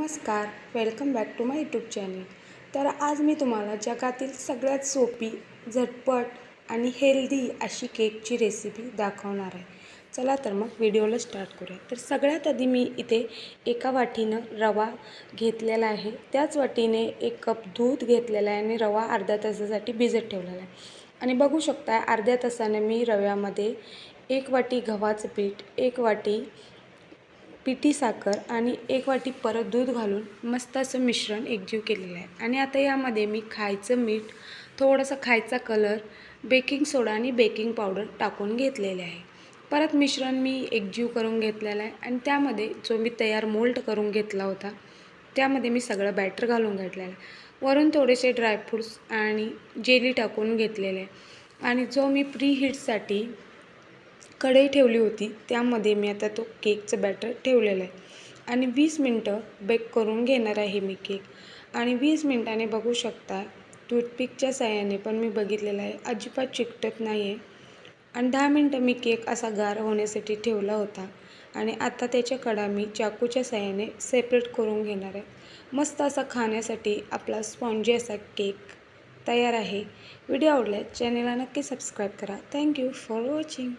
नमस्कार welcome back to my YouTube channel तर आज मी तुम्हाला जगातील सगळ्यात सोपी झटपट आणि हेल्दी अशी केकची रेसिपी दाखवणार आहे. चला तर मग व्हिडिओला स्टार्ट करूया. तर सगळ्यात आधी मी इथे एका वाटीनं रवा घेतलेला आहे. त्याच वाटीने एक कप दूध घेतलेला आहे आणि रवा अर्ध्या तासासाठी भिजत ठेवलेला आहे. आणि बघू शकता अर्ध्या तासाने मी रव्यामध्ये एक वाटी गव्हाचं पीठ एक वाटी पिठी साखर आणि एक वाटी परत दूध घालून मस्त असं मिश्रण एकजीव केलेलं आहे. आणि आता यामध्ये मी खायचं मीठ थोडंसं खायचा कलर बेकिंग सोडा आणि बेकिंग पावडर टाकून घेतलेले आहे. परत मिश्रण मी एकजीव करून घेतलेलं आहे आणि त्यामध्ये जो मी तयार मोल्ड करून घेतला होता त्यामध्ये मी सगळं बॅटर घालून घेतलेलं आहे. वरून थोडेसे ड्रायफ्रूट्स आणि जेली टाकून घेतलेले आहे. आणि जो मी प्री हीटसाठी कढई ठेवली होती. त्यामध्ये मी आता तो केकचं बॅटर ठेवलेलं आहे. आणि वीस मिनटं बेक करून घेणार आहे मी केक. आणि वीस मिनटाने बघू शकता टूथपिकच्या साह्याने पण मी बघितलेलं आहे. अजिबात चिकटत नाही आहे आणि दहा मिनटं मी केक असा गार होण्यासाठी ठेवला होता. आणि आता त्याच्या कडा मी चाकूच्या साह्याने सेपरेट करून घेणार आहे. मस्त असा खाण्यासाठी आपला स्पॉन्जी असा केक तयार आहे. व्हिडिओ आवडल्यास चॅनेलला नक्की सबस्क्राईब करा. Thank you for watching